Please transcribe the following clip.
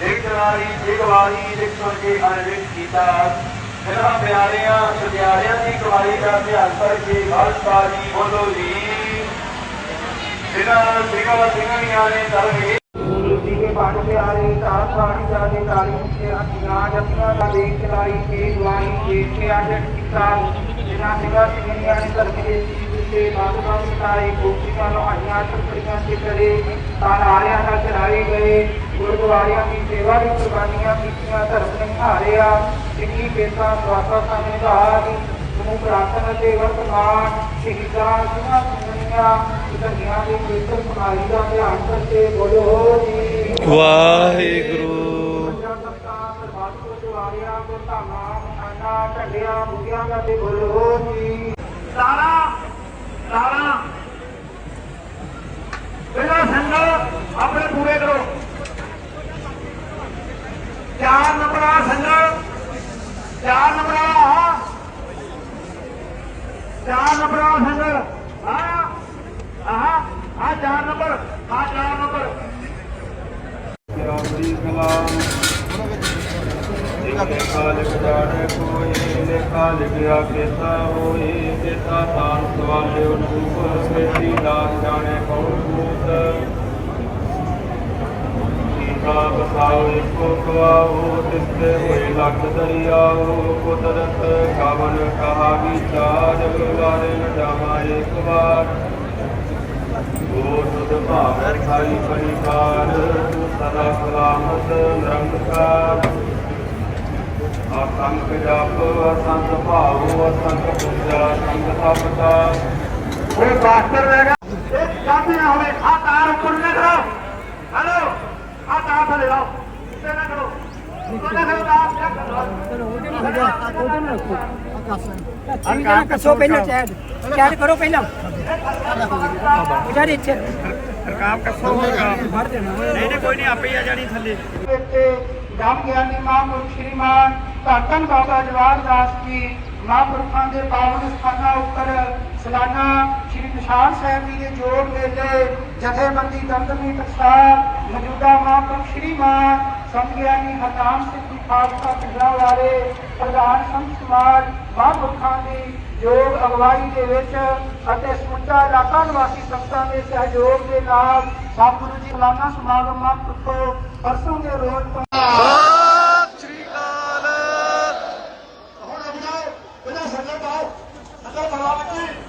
ਚਰਾਰੀ ਜਿਗਵਾਹੀ ਲਿਖ ਕੇ ਅਨਲਿਖ ਕੀਤਾ। ਇਹਨਾਂ ਪਿਆਰਿਆਂ ਸਤਿਆਰਿਆਂ ਦੀ ਕਮਾਈ ਦਾ ਧਿਆਨ ਕਰਕੇ ਖਾਲਸਾਰੀ ਬੋਲੋ ਜੀ। ਇਹਨਾਂ ਸਿੰਘਾਂ, ਸਿੰਘਣੀਆਂ ਨੇ ਧਰਮੇ ਗੁਰੂ ਜੀ ਕੇ ਪਾਠ ਪਿਆਰੇ ਤਾਰ ਸਾੜੀ ਦਾ ਦੇ ਕਾਲੀ ਕੇ ਹੱਥੀਆਂ ਜਪੀਆਂ ਦਾ ਦੇਖ ਚਲਾਈ ਕੇ ਗਵਾਈ ਕੇ ਕੇ ਆਜਟ ਕੀਤਾ। ਜਿਨ੍ਹਾਂ ਸਿੰਘਾਂ, ਸਿੰਘਣੀਆਂ ਨੇ ਧਰਮ ਦੇ ਜੀਵ ਤੇ ਬਾਦਸ਼ਾਹ ਗੋਪੀਆਂ ਨੂੰ ਆਈਆਂ, ਟੁਕੜੀਆਂ ਤੇ ਕਰੇ ਤਾਂ ਨਾਰਿਆਂ ਨਾਲ ਚਲਾਏ ਗਏ। ਗੁਰਦੁਆਰਿਆਂ ਦੀ ਸੇਵਾ ਦੀ ਕੁਰਬਾਨੀਆਂ ਕੀਤੀਆਂ ਧਰਮ ਨੇ ਹਾਰਿਆ ਸਿੱਖੀ ਪੇਸਾ ਸਵਾਸਾ ਭਾਗ ਨੂੰ ਪ੍ਰਾਰਥਨਾ ਤੇ ਵਰਤਮਾਨ ਸ਼ਹੀਦਾਂ ਸਿੰਘਾਂ ਸਿੰਘਣੀਆਂ ਧੰਨਿਆਂ ਦੇ ਕੀਰਤਨ ਸੁਣਾਈ ਦਾ ਧਿਆਨ ਕਰਕੇ ਬੋਲੋ ਜੀ। ਵਾਹਿਗੁਰੂ। ਸਾਰਾ ਖਾਲਕ ਜਾਣੇ ਕੋਈ ਨੇ, ਖਾਲਕ ਆਕੇਤਾ ਹੋਈ ਕੇਤਾ ਤਾਨ ਸਵਾਲੇ ਉਨੂਪ ਸ੍ਰਿਸ਼ਟੀ ਦਾਸ ਜਾਣੇ ਕੌਣ ਭੂਤ। ਕੀਕਾ ਬਸਾਓ ਇੱਕੋ ਕਵਾਓ ਤਿਸਤੇ ਹੋਏ ਲੱਖ ਦਰਿਆਓ, ਕੁਦਰਤ ਕਾਵਨ ਕਹਾ ਵਿਚਾਰ, ਵਾਰੇ ਨ ਜਾਵਾ ਇੱਕ ਵਾਰ। ਉਹ ਭਾਵੈ ਖਾਈ ਪਰਿਕਾਰ, ਤੂੰ ਸਦਾ ਸਲਾਮਤ ਨਿਰੰਕਾਰ। ਅਸੰਖ ਜਪ ਅਸੰਖ ਭਾਵ ਅਸੰਖ ਪੂਜਾ ਸੰਗ ਤਪਤਾ ਉਹ ਮਾਸਟਰ ਰਹੇਗਾ ਇਹ ਕੰਮ ਨਾ ਹੋਵੇ ਆ ਤਾਰ ਉੱਪਰ ਨਾ ਕਰੋ ਹਲੋ ਆ ਤਾਰ ਥੱਲੇ ਲਾਓ। ਉੱਤੇ ਨਾ ਕਰੋ ਕੱਸੋ ਪਹਿਲਾਂ ਚੈਟ। ਚੈਟ ਕਰੋ ਪਹਿਲਾਂ। ਵਿਚਾਰੇ ਇੱਥੇ ਰਕਾਮ ਕੱਸੋ ਹੋਗਾ ਵੜ ਦੇਣਾ। ਨਹੀਂ ਨਹੀਂ ਕੋਈ ਨਹੀਂ ਆਪੇ ਹੀ ਆ ਜਾਣੀ ਥੱਲੇ। ਜਮ ਗਿਆਨੀ ਮਹਾਂਪੁਰਖ ਸ਼੍ਰੀਮਾਨ। ਧੰਨ ਬਾਬਾ ਜਵਾਹਰ ਦਾਸ ਜੀ, ਮਹਾਂਪੁਰਖਾਂ ਦੇ ਪਾਵਨ ਸਥਾਨਾਂ ਉੱਪਰ ਸਾਲਾਨਾ ਸ਼੍ਰੀ ਨਿਸ਼ਾਨ ਸਾਹਿਬ ਜੀ ਦੇ ਜੋੜ ਮੇਲੇ ਜਥੇਬੰਦੀ ਦਮਦਮੀ ਟਕਸਾਲ ਮੌਜੂਦਾ ਮਹਾਂਪੁਰਖ ਸ਼੍ਰੀਮਾਨ ਸੰਤ ਗਿਆਨੀ ਹਰਨਾਮ ਸਿੰਘ ਜੀ ਖਾਲਸਾ ਪਿੰਡਾਂ ਵਾਲੇ ਪ੍ਰਧਾਨ ਸੰਤ ਸਮਾਜ ਮਹਾਂਪੁਰਖਾਂ ਦੀ ਯੋਗ ਅਗਵਾਈ ਦੇ ਵਿੱਚ ਅਤੇ ਸਮੁੱਚਾ ਇਲਾਕਾ ਨਿਵਾਸੀ ਸੰਗਤਾਂ ਦੇ ਸਹਿਯੋਗ ਦੇ ਨਾਲ ਸਤਿਗੁਰੂ ਜੀ ਸਾਲਾਨਾ ਸਮਾਗਮ ਮਹਾਂਪੁਰਖੋ ਪਰਸੋਂ ਦੇ ਰੋਜ਼ Amen.